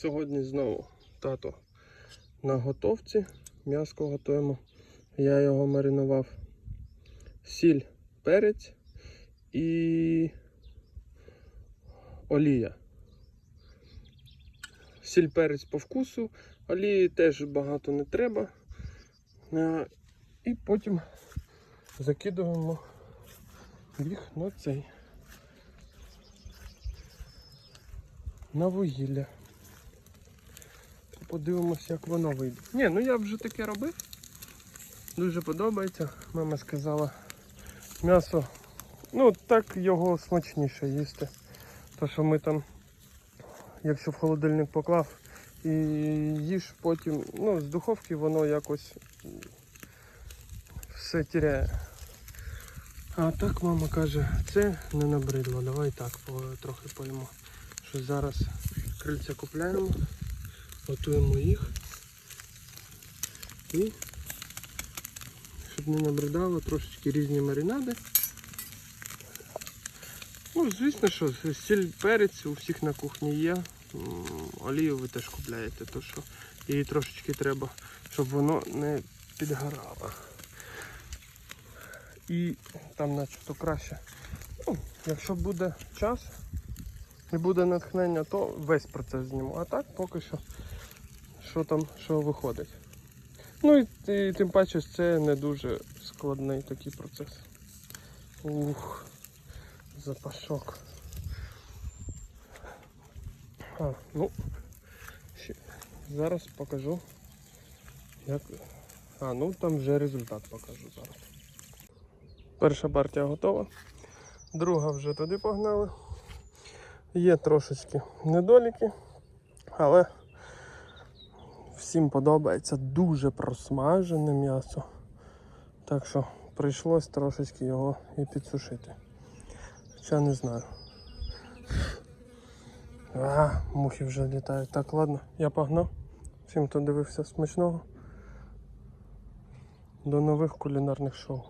Сьогодні знову тато на готовці. М'яско готуємо. Я його маринував. Сіль, перець і олія. Сіль перець по вкусу, олії теж багато не треба. І потім закидуємо їх на цей. На вугілля. Подивимося, як воно вийде. Ні, ну я вже таке робив. Дуже подобається. Мама сказала, м'ясо, ну так його смачніше їсти. То що ми там, якщо в холодильник поклав і їж потім, ну, з духовки воно якось все тіряє. А так мама каже, це не набридло, давай так трохи поїмо. Що зараз крильця купляємо, готуємо їх і щоб не набридало, трошечки різні маринади. Ну, звісно, що сіль перець у всіх на кухні є. Олію ви теж купляєте, то що її трошечки треба, щоб воно не підгорало. І там начебто краще. Ну, якщо буде час і буде натхнення, то весь процес зніму. А так поки що, що там, що виходить. Ну і, і тим паче це не дуже складний такий процес. Ух, запашок. А, ну, зараз покажу, як. А, ну там вже результат покажу зараз. Перша партія готова, друга вже туди погнали. Є трошечки недоліки, але всім подобається дуже просмажене м'ясо. Так що прийшлось трошечки його і підсушити. Хоча не знаю. А, мухи вже літають. Так, ладно, я погнав. Всім, хто дивився смачного. До нових кулінарних шоу.